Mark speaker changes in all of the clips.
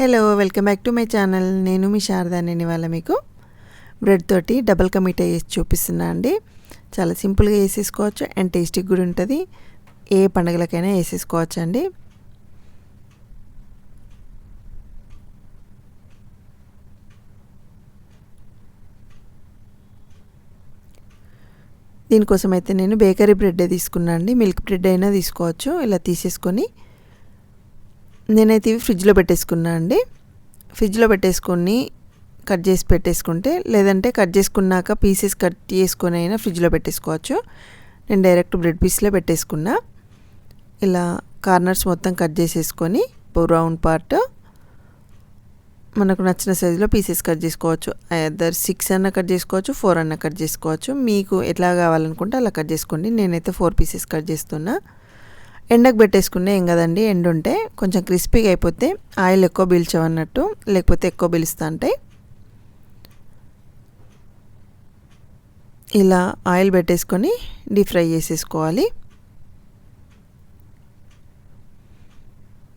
Speaker 1: Hello welcome back to my channel నేను మీ శారదాని ఇవాళ మీకు బ్రెడ్ తోటి డబల్ కమిటా వేసి చూపిస్తున్నా అండి. చాలా సింపుల్గా వేసేసుకోవచ్చు అండ్ టేస్టీ కూడా ఉంటుంది. ఏ పండుగలకైనా వేసేసుకోవచ్చు అండి. దీనికోసం అయితే నేను బేకరీ బ్రెడ్ తీసుకున్నా అండి. మిల్క్ బ్రెడ్ అయినా తీసుకోవచ్చు. ఇలా తీసేసుకొని నేనైతే ఇవి ఫ్రిడ్జ్లో పెట్టేసుకున్నా అండి. ఫ్రిడ్జ్లో పెట్టేసుకొని కట్ చేసి పెట్టేసుకుంటే లేదంటే కట్ చేసుకున్నాక పీసెస్ కట్ చేసుకొని అయినా ఫ్రిడ్జ్లో పెట్టేసుకోవచ్చు. నేను డైరెక్ట్ బ్రెడ్ పీస్లో పెట్టేసుకున్నా. ఇలా కార్నర్స్ మొత్తం కట్ చేసేసుకొని రౌండ్ పార్ట్ మనకు నచ్చిన సైజులో పీసెస్ కట్ చేసుకోవచ్చు. అదర్ సిక్స్ అన్న కట్ చేసుకోవచ్చు ఫోర్ అన్న కట్ చేసుకోవచ్చు. మీకు ఎట్లా కావాలనుకుంటే అలా కట్ చేసుకోండి. నేనైతే ఫోర్ పీసెస్ కట్ చేస్తున్నా. ఎండకు పెట్టేసుకునే ఏం కదండి. ఎండ ఉంటే కొంచెం క్రిస్పీగా అయిపోతే ఆయిల్ ఎక్కువ పీల్చవన్నట్టు లేకపోతే ఎక్కువ పీలుస్తూ ఉంటాయి. ఇలా ఆయిల్ పెట్టేసుకొని డీప్ ఫ్రై చేసేసుకోవాలి.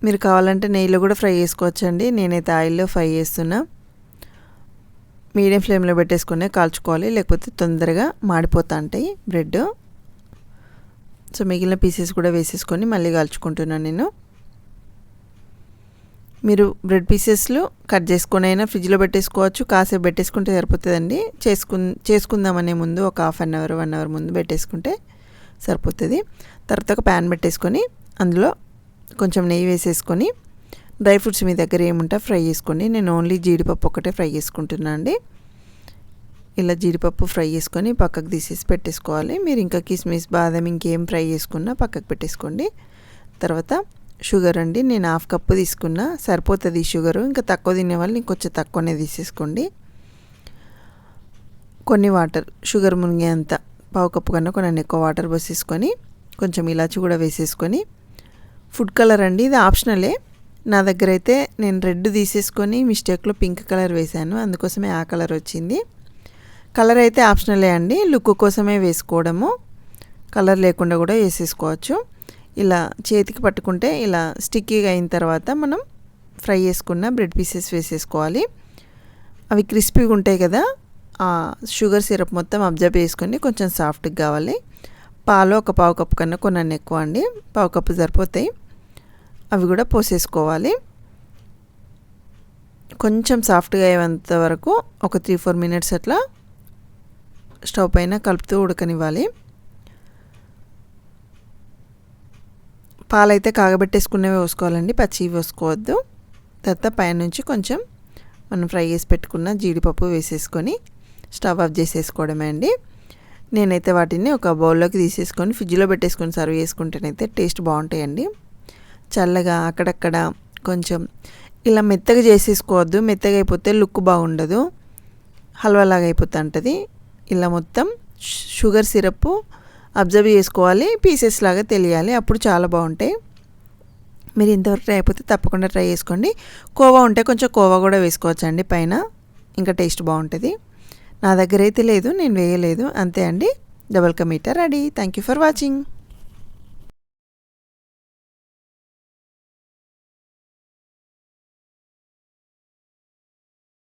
Speaker 1: మీరు కావాలంటే నెయ్యిలో కూడా ఫ్రై చేసుకోవచ్చండి. నేనైతే ఆయిల్లో ఫ్రై చేస్తున్నా. మీడియం ఫ్లేమ్లో పెట్టేసుకునే కాల్చుకోవాలి. లేకపోతే తొందరగా మాడిపోతా ఉంటాయి బ్రెడ్. సో మిగిలిన పీసెస్ కూడా వేసేసుకొని మళ్ళీ కాల్చుకుంటున్నాను నేను. మీరు బ్రెడ్ పీసెస్లు కట్ చేసుకొని అయినా ఫ్రిడ్జ్లో పెట్టేసుకోవచ్చు కాసేపు పెట్టేసుకుంటే సరిపోతుందండి. చేసుకు చేసుకుందామనే ముందు ఒక half an hour one hour ముందు పెట్టేసుకుంటే సరిపోతుంది. తర్వాత ఒక ప్యాన్ పెట్టేసుకొని అందులో కొంచెం నెయ్యి వేసేసుకొని డ్రై ఫ్రూట్స్ మీ దగ్గర ఏముంటా ఫ్రై చేసుకోండి నేను ఓన్లీ జీడిపప్పు ఒకటే ఫ్రై చేసుకుంటున్నాను అండి. ఇలా జీడిపప్పు ఫ్రై చేసుకొని పక్కకు తీసేసి పెట్టేసుకోవాలి. మీరు ఇంకా కిస్మిస్ బాదం ఇంకేం ఫ్రై చేసుకున్నా పక్కకు పెట్టేసుకోండి. తర్వాత షుగర్ అండి నేను హాఫ్ కప్పు తీసుకున్నా. సరిపోతుంది షుగర్. ఇంకా తక్కువ తినే వాళ్ళు ఇంకొంచెం తక్కువనే తీసేసుకోండి. కొన్ని వాటర్ షుగర్ మునిగేంత పావు కప్పు కన్నా కొన్ని ఎక్కువ వాటర్ పోసేసుకొని కొంచెం ఇలాచి కూడా వేసేసుకొని. ఫుడ్ కలర్ అండి ఇది ఆప్షనలే. నా దగ్గర అయితే నేను రెడ్ తీసేసుకొని మిస్టేక్లో పింక్ కలర్ వేశాను. అందుకోసమే ఆ కలర్ వచ్చింది. కలర్ అయితే ఆప్షనలే అండి. లుక్ కోసమే వేసుకోవడము. కలర్ లేకుండా కూడా వేసేసుకోవచ్చు. ఇలా చేతికి పట్టుకుంటే ఇలా స్టిక్కీగా అయిన తర్వాత మనం ఫ్రై చేసుకున్న బ్రెడ్ పీసెస్ వేసేసుకోవాలి. అవి క్రిస్పీగా ఉంటాయి కదా ఆ షుగర్ సిరప్ మొత్తం అబ్జర్వ్ చేసుకొని కొంచెం సాఫ్ట్గా కావాలి. పాలు ఒక పావు కప్పు కన్నా కొన్ని ఎక్కువ అండి. పావు కప్పు సరిపోతాయి. అవి కూడా పోసేసుకోవాలి. కొంచెం సాఫ్ట్గా అయ్యేంత వరకు ఒక త్రీ ఫోర్ మినిట్స్ అట్లా స్టవ్ పైన కలుపుతూ ఉడకనివ్వాలి. పాలైతే కాగబెట్టేసుకునేవి పోసుకోవాలండి పచ్చి పోసుకోవద్దు తర్వాత పైన నుంచి కొంచెం మనం ఫ్రై చేసి పెట్టుకున్న జీడిపప్పు వేసేసుకొని స్టవ్ ఆఫ్ చేసేసుకోవడమే అండి. నేనైతే వాటిని ఒక బౌల్లోకి తీసేసుకొని ఫ్రిడ్జ్లో పెట్టేసుకొని సర్వ్ చేసుకుంటేనైతే టేస్ట్ బాగుంటాయండి. చల్లగా అక్కడక్కడ కొంచెం ఇలా మెత్తగా చేసేసుకోవద్దు మెత్తగా అయిపోతే లుక్ బాగుండదు. హల్వాలాగా అయిపోతుంటుంది. ఇలా మొత్తం షుగర్ సిరప్ అబ్జర్వ్ చేసుకోవాలి పీసెస్ లాగా తెలియాలి. అప్పుడు చాలా బాగుంటాయి. మీరు ఇంతవరకు ట్రై అయిపోతే తప్పకుండా ట్రై చేసుకోండి. కోవా ఉంటే కొంచెం కోవా కూడా వేసుకోవచ్చు అండి పైన. ఇంకా టేస్ట్ బాగుంటుంది. నా దగ్గర అయితే లేదు నేను వేయలేదు. అంతే అండి. Double కమీటర్ ready. Thank you for watching